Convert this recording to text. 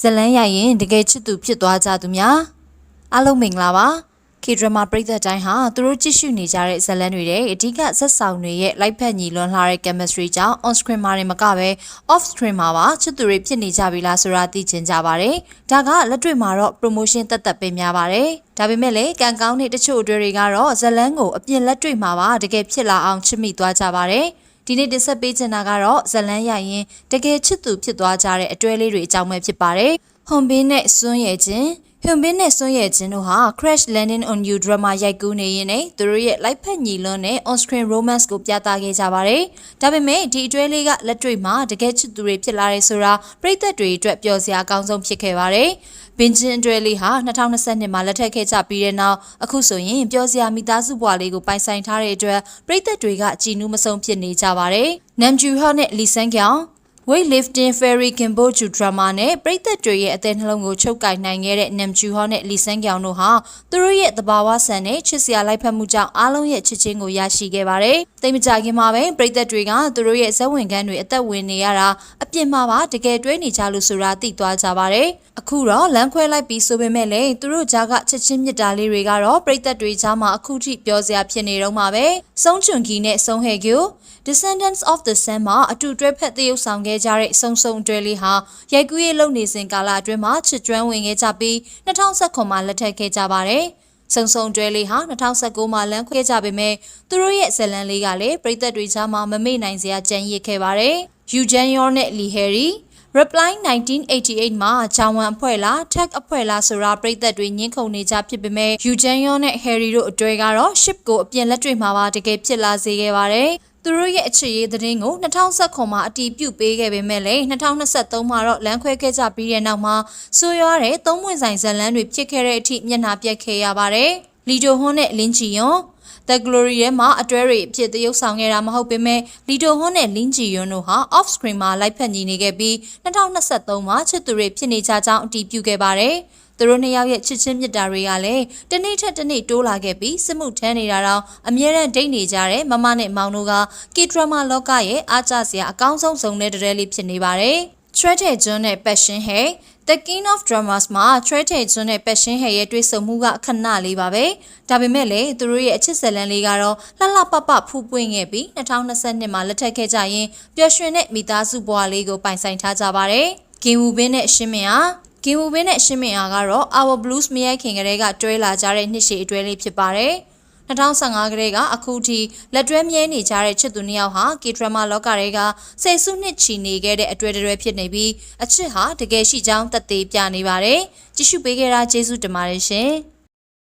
ဇလန်းရိုက်ရင်တကယ်ချစ်သူဖြစ်သွားကြသူများအားလုံးမင်္ဂလာပါခေဒရမာပရိသတ်တိုင်းဟာသူတို့ကြည့်ရှုနေကြတဲ့ဇလန်းတွေရဲ့အဓိကဇက်ဆောင်တွေရဲ့လိုက်ဖက်ညီလွန်လှတဲ့ chemistry ကြောင့် on screen မှာနေမကပဲ off screen မှာပါချစ်သူတွေဖြစ်နေကြပြီလားဆိုတာသိချင်ကြပါတယ်ဒါကလက်တွေ့မှာတော့ promotion တက်တက်ပေးများပါတယ်ဒါပေမဲ့လည်းကံကောင်းတဲ့တချို့အတွေ့တွေကတော့ဇလန်းကိုအပြင်လက်တွေ့မှာပါတကယ်ဖြစ်လာအောင်ချစ်မိသွားကြပါတယ် ဒီနေ့တင်ဆက်ပေးချင်တာကတော့ဇလန်းရရင်တကယ်ချစ်သူဖြစ်သွားကြတဲ့အတွဲလေးတွေအကြောင်းပဲဖြစ်ပါတယ်။ဟွန်ဘင်းနဲ့စွန်းရဲ့ချင်း ဟွန်ဘင်းနဲ့စွန်းရဲ့ချင်းတို့ဟာ Crash Landing on You drama ရိုက်ကူးနေရင်နဲ့သူတို့ရဲ့ live ဖက်ညီလွန်းတဲ့ on screen romance ကိုပြသခဲ့ကြပါတယ်။ဒါပေမဲ့ဒီအတွဲလေးကလက်တွေ့မှာတကယ်ချစ်သူတွေဖြစ်လာတယ်ဆိုတာပရိသတ်တွေအတွက်ပျော်စရာအကောင်းဆုံးဖြစ်ခဲ့ပါတယ်။ဘင်ဂျင်အတွဲလေးဟာ2022မှာလက်ထပ်ခဲ့ကြပြီးတဲ့နောက်အခုဆိုရင်ပျော်စရာမိသားစုဘဝလေးကိုပိုင်ဆိုင်ထားတဲ့အတွက်ပရိသတ်တွေကကြည်နူးမဆုံးဖြစ်နေကြပါတယ်။နမ်ဂျူဟော့နဲ့လီဆန်ကျောင် weightlifting fairy kimbo ju drama နဲ့ပရိသတ်တွေရဲ့အသေးနှလုံးကိုချုပ်ကင်နိုင်ခဲ့တဲ့ Namju Ho နဲ့ Lee Sang Kyung တို့ဟာသူတို့ရဲ့သဘာဝဆန်တဲ့ချစ်စရာလိုက်ဖက်မှုကြောင့်အားလုံးရဲ့ချစ်ချင်းကိုရရှိခဲ့ပါတယ်။တိတ်မကြခင်မှာပဲပရိသတ်တွေကသူတို့ရဲ့ဇက်ဝင်ခန်းတွေအသက်ဝင်နေရတာအပြစ်မှာပါတကယ်တွဲနေကြလို့ဆိုတာသိသွားကြပါတယ်။အခုတော့လမ်းခွဲလိုက်ပြီးဆိုပေမဲ့လည်းသူတို့ကြားကချစ်ချင်းမြတ်တာလေးတွေကတော့ပရိသတ်တွေကြားမှာအခုထိပြောစရာဖြစ်နေတော့မှာပဲ။စုံချွန်ကီနဲ့စုံဟဲကျို Descendants of the Sun မှာအတူတွဲဖက်သရုပ်ဆောင်ခဲ့ကြတဲ့စုံစုံတွဲလေးဟာရိုက်ကူးရေးလုပ်နေစဉ်ကာလအတွင်းမှာချစ်ကျွမ်းဝင်ခဲ့ကြပြီး2019မှာလက်ထပ်ခဲ့ကြပါတယ်။စုံစုံတွဲလေးဟာ2019မှာလမ်းခွဲကြပေမဲ့သူတို့ရဲ့ဇလန်လေးကလည်းပြည်သက်တွေကြားမှာမမေ့နိုင်စရာကြံရစ်ခဲ့ပါတယ်။ Yu Jan Yor နဲ့ Lee Harry Reply 1988မှာဂျာဝန်အဖွဲ့လား Tech အဖွဲ့လားဆိုတာပြည်သက်တွေညှင်းခုန်နေကြဖြစ်ပေမဲ့ Yu Jan Yor နဲ့ Harry တို့အတွေ့ကတော့ ship ကိုအပြင်လက်တွေ့မှာပါတကယ်ဖြစ်လာစေခဲ့ပါတယ်။ သူတို့ရဲ့အခြေရေးသတင်းကို2019မှာအတီးပြုတ်ပေးခဲ့ပေမဲ့လည်း2023မှာတော့လမ်းခွဲခဲ့ကြပြီးတဲ့နောက်မှာဆိုးရွားတဲ့သုံးဝင်ဆိုင်ဇလန်းတွေဖြစ်ခဲ့တဲ့အထိမျက်နှာပြက်ခဲ့ရပါတယ်။လီဒိုဟွန်းနဲ့လင်းချီယွန် The Glory ရဲ့မှာအတွဲတွေအဖြစ်သရုပ်ဆောင်ခဲ့တာမဟုတ်ပေမဲ့လီဒိုဟွန်းနဲ့လင်းဂျီယွန်းတို့ဟာ off screen မှာလိုက်ဖက်ညီနေခဲ့ပြီး2023မှာချစ်သူတွေဖြစ်နေကြကြောင်းအတည်ပြုခဲ့ပါတယ်။ သူတို့နှစ်ယောက်ရဲ့ချစ်ချင်းမြတ်တာတွေကလည်းတနေ့ထက်တနေ့တိုးလာခဲ့ပြီးစစ်မှုထမ်းနေတာတော့အမြဲတမ်းဒိတ်နေကြတဲ့မမနဲ့မောင်တို့ကကီဒရမာလောကရဲ့အားကျစရာအကောင်းဆုံးဇုံတဲ့တရဲလေးဖြစ်နေပါတယ်။ Treasure John နဲ့ Passion ဟဲ The King of Dramas မှာ Treasure John နဲ့ Passion ဟဲရဲ့တွေ့ဆုံမှုကခဏလေးပါပဲဒါပေမဲ့လည်းသူတို့ရဲ့အချစ်ဇလန်လေးကတော့လှလှပပဖူးပွင့်ခဲ့ပြီး2022မှာလက်ထပ်ခဲ့ကြရင်ပျော်ရွှင်တဲ့မိသားစုဘဝလေးကိုပိုင်ဆိုင်ထားကြပါတယ်။ဂင်ဝူဘင်းနဲ့ရှင်းမင်အား ဂင်ဝူဘင်းနဲ့ရှင်းမင်အားကတော့ Our Blues မရိုက်ခင်ကလေးကတွဲလာကြတဲ့နှစ်ရှည်အတွဲလေးဖြစ်ပါတယ်။2015ကလေးကအခုထိလက်တွဲမြဲနေကြတဲ့ချစ်သူနှစ်ယောက်ဟာကီဒရမာလောကတွေကဆယ်စုနှစ်ချီနေခဲ့တဲ့အတွေ့အကြုံဖြစ်နေပြီးအချစ်ဟာတကယ်ရှိကြောင်းသက်သေပြနေပါတယ်။ကြည့်ရှုပေးခဲ့တာကျေးဇူးတင်ပါတယ်ရှင်။